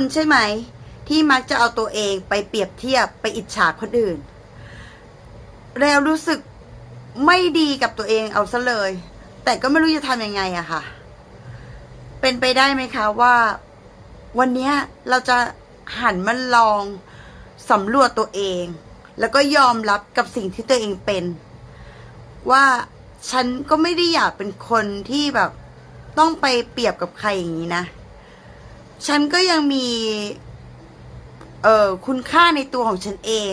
คุณใช่ไหม ที่มักจะเอาตัวเองไปเปรียบเทียบไปอิจฉาคนอื่น แล้วรู้สึกไม่ดีกับตัวเองเอาซะเลย แต่ก็ไม่รู้จะทำยังไงอะค่ะ เป็นไปได้ไหมคะว่า วันนี้เราจะหันมาลองสำรวจตัวเอง แล้วก็ยอมรับกับสิ่งที่ตัวเองเป็น ว่าฉันก็ไม่ได้อยากเป็นคนที่แบบ ต้องไปเปรียบกับใครอย่างนี้นะ ฉันก็ยังมี เอ่อคุณค่าในตัวของฉันเอง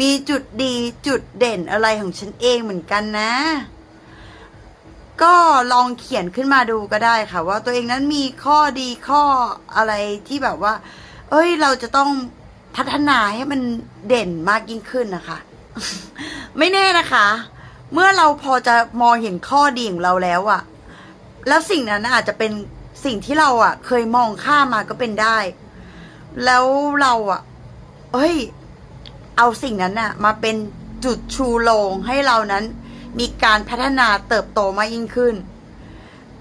มีจุดดีจุดเด่นอะไรของฉันเองเหมือนกันนะ ก็ลองเขียนขึ้นมาดูก็ได้ค่ะ ว่าตัวเองนั้นมีข้อดีข้ออะไรที่แบบว่า เอ้ย เราจะต้องพัฒนาให้มันเด่นมากยิ่งขึ้นนะคะ ไม่แน่นะคะ เมื่อเราพอจะมองเห็นข้อดีของเราแล้วอะแล้วสิ่งนั้นอาจจะเป็น สิ่งที่เราอะเคยมองข้ามมาก็เป็นได้ แล้วเราอะ เอ้ย เอาสิ่งนั้นน่ะ มาเป็นจุดชูโรงให้เรานั้น มีการพัฒนาเติบโตมากยิ่งขึ้น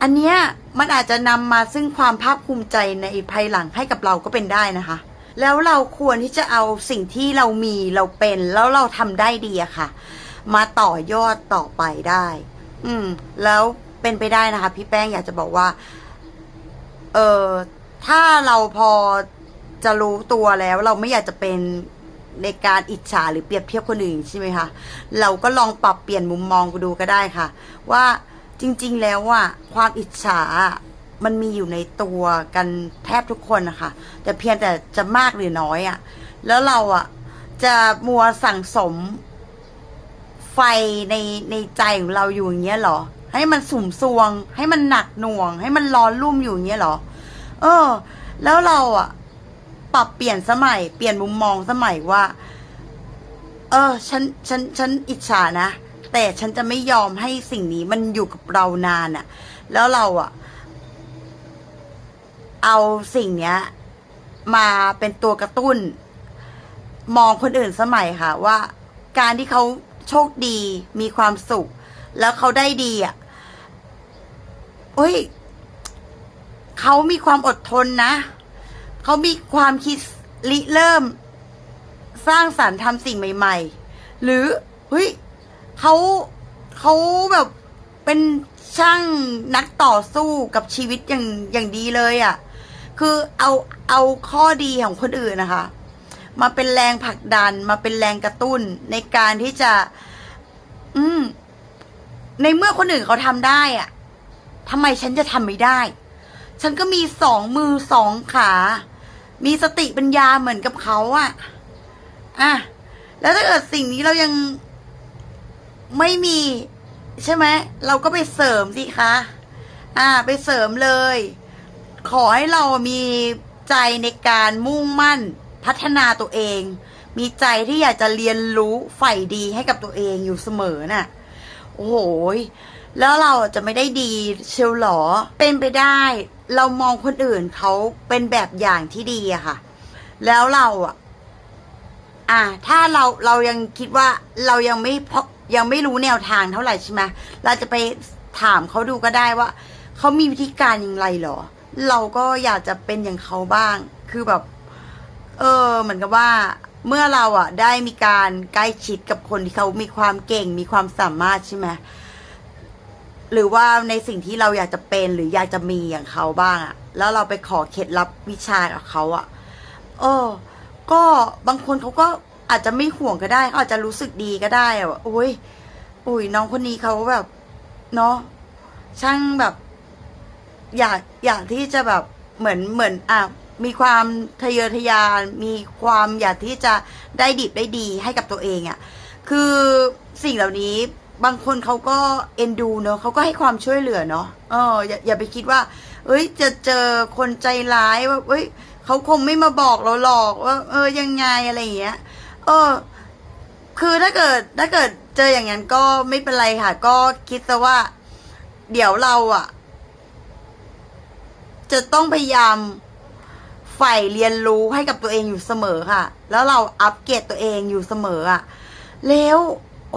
อันเนี้ยมันอาจจะนำมาซึ่งความภาคภูมิใจในภายหลังให้กับเราก็เป็นได้นะคะ แล้วเราควรที่จะเอาสิ่งที่เรามีเราเป็นแล้วเราทำได้ดีอะค่ะ มาต่อยอดต่อไปได้ อืม แล้วเป็นไปได้นะคะ พี่แป้งอยากจะบอกว่า เออถ้าเราพอจะรู้ตัวแล้วเราไม่อยากจะเป็นในการอิจฉาหรือเปรียบเทียบคนอื่นใช่ไหมคะเราก็ลองปรับเปลี่ยนมุมมองดูก็ได้ค่ะ ว่าจริง ๆ แล้วอะความอิจฉามันมีอยู่ในตัวกันแทบทุกคนนะคะแต่เพียงแต่จะมากหรือน้อยอะ แล้วเราอะ จะมัวสั่งสมไฟในในใจของเราอยู่อย่างเงี้ยหรอ ให้มันสุ่มซวง ให้มันหนักหน่วง ให้มันร้อนรุ่มอยู่อย่างเงี้ยหรอ เออ แล้วเราอะปรับเปลี่ยนสมัย เปลี่ยนมุมมองสมัยว่า เออ ฉันฉันฉันอิจฉานะแต่ฉันจะไม่ยอมให้สิ่งนี้มันอยู่กับเรานานอะ่ะแล้วเราอะเอาสิ่งเนี้ย มาเป็นตัวกระตุ้น มองคนอื่นสมัยค่ะ ว่า การที่เขาโชคดีมีความสุข แล้วเขาได้ดีอะ เฮ้ยเขามีความอดทนนะ เขามีความคิดริเริ่ม สร้างสารรค์ทำสิ่งใหม่ ๆ หรือเฮ้ยเขาเขาแบบเป็นช่างนักต่อสู้กับชีวิตอย่างอย่างดีเลยอะ่ะ คือเอาเอาข้อดีของคนอื่นนะคะ มาเป็นแรงผลักดันมาเป็นแรงกระตุ้นในการที่จะ อืม ในเมื่อคนอื่นเขาทำได้อะ ทำไมฉันจะทำไม่ได้ ฉันก็มีสองมือสองขา มีสติปัญญาเหมือนกับเขาอะอะ แล้วถ้าเกิดสิ่งนี้เรายังไม่มี ใช่ไหม เราก็ไปเสริมสิคะ อ่า ไปเสริมเลย ขอให้เรามีใจในการมุ่งมั่นพัฒนาตัวเอง มีใจที่อยากจะเรียนรู้ใฝ่ดีให้กับตัวเองอยู่เสมอน่ะ โอ้โห แล้วเราจะไม่ได้ดีเชียวหรอ เป็นไปได้ เรามองคนอื่นเขาเป็นแบบอย่างที่ดีอะค่ะ แล้วเราอะอ่าถ้าเราเรายังคิดว่าเรายังไม่พยังไม่รู้แนวทางเท่าไหร่ใช่ไหมเราจะไปถามเขาดูก็ได้ว่าเขามีวิธีการอย่างไรหรอ เราก็อยากจะเป็นอย่างเขาบ้าง คือแบบ เออ เหมือนกับว่า เมื่อเราอะ ได้มีการใกล้ชิดกับคนที่เขามีความเก่ง มีความสามารถใช่ไหม หรือว่าในสิ่งที่เราอยากจะเป็นหรืออยากจะมีอย่างเขาบ้างอะแล้วเราไปขอเคล็ดลับวิชากับเขาอะเออ ก็บางคนเขาก็อาจจะไม่ห่วงก็ได้เขาอาจจะรู้สึกดีก็ได้อะว่าโอ้ยอุ้ยน้องคนนี้เขาแบบเนาะช่างแบบ อยากอยากที่จะแบบเหมือนเหมือนอะมีความทะเยอทะยาน มีความอยากที่จะได้ดิบได้ดีให้กับตัวเองอะ่ะ คือสิ่งเหล่านี้ บางคนเขาก็เอ็นดูเนอะเขาก็ให้ความช่วยเหลือเนาะเอออย่าอย่าไปคิดว่า เอ้ย จะเจอคนใจร้ายว่าเอ้ยเขาคงไม่มาบอกเราหรอกว่า เออยังไงอะไรอย่างเงี้ย เออ คือถ้าเกิดถ้าเกิดเจออย่างนั้นก็ไม่เป็นไรค่ะ ก็คิดซะว่า เดี๋ยวเราอะจะต้องพยายามใฝ่เรียนรู้ให้กับตัวเองอยู่เสมอค่ะ แล้วเราอัปเกรดตัวเองอยู่เสมออะแล้ว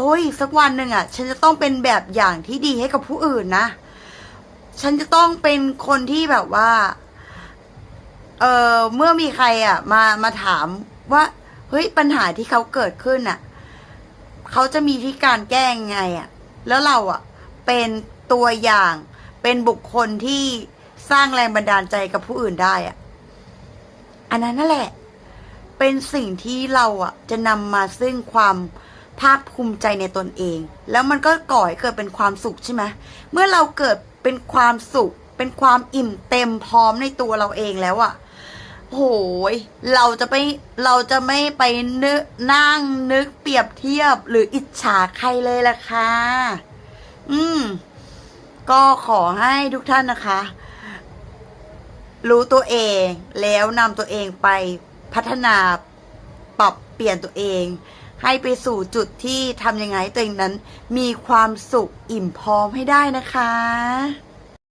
โอ้ย สักวันหนึ่งอะฉันจะต้องเป็นแบบอย่างที่ดีให้กับผู้อื่นนะ ฉันจะต้องเป็นคนที่แบบว่า เออเมื่อมีใครอะ มามาถามว่า เฮ้ยปัญหาที่เขาเกิดขึ้นอะ เขาจะมีที่การแก้ยังไงอะ แล้วเราอะ เป็นตัวอย่างเป็นบุคคลที่สร้างแรงบันดาลใจกับผู้อื่นได้อะ อันนั้นนั่นแหละ เป็นสิ่งที่เราอะ จะนำมาซึ่งความ ภาคภูมิใจในตนเอง แล้วมันก็ก่อให้เกิดเป็นความสุขใช่ไหมเมื่อเราเกิดเป็นความสุข เป็นความอิ่มเต็มพร้อมในตัวเราเองแล้วอะโหยเราจะไปเราจะไม่ไปนึกนั่งนึกเปรียบเทียบหรืออิจฉาใครเลยล่ะค่ะอืม ก็ขอให้ทุกท่านนะคะ รู้ตัวเองแล้วนำตัวเองไปพัฒนาปรับเปลี่ยนตัวเอง ให้ไปสู่จุดที่ทำยังไงตัวเองนั้น มีความสุขอิ่มพร้อมให้ได้นะคะ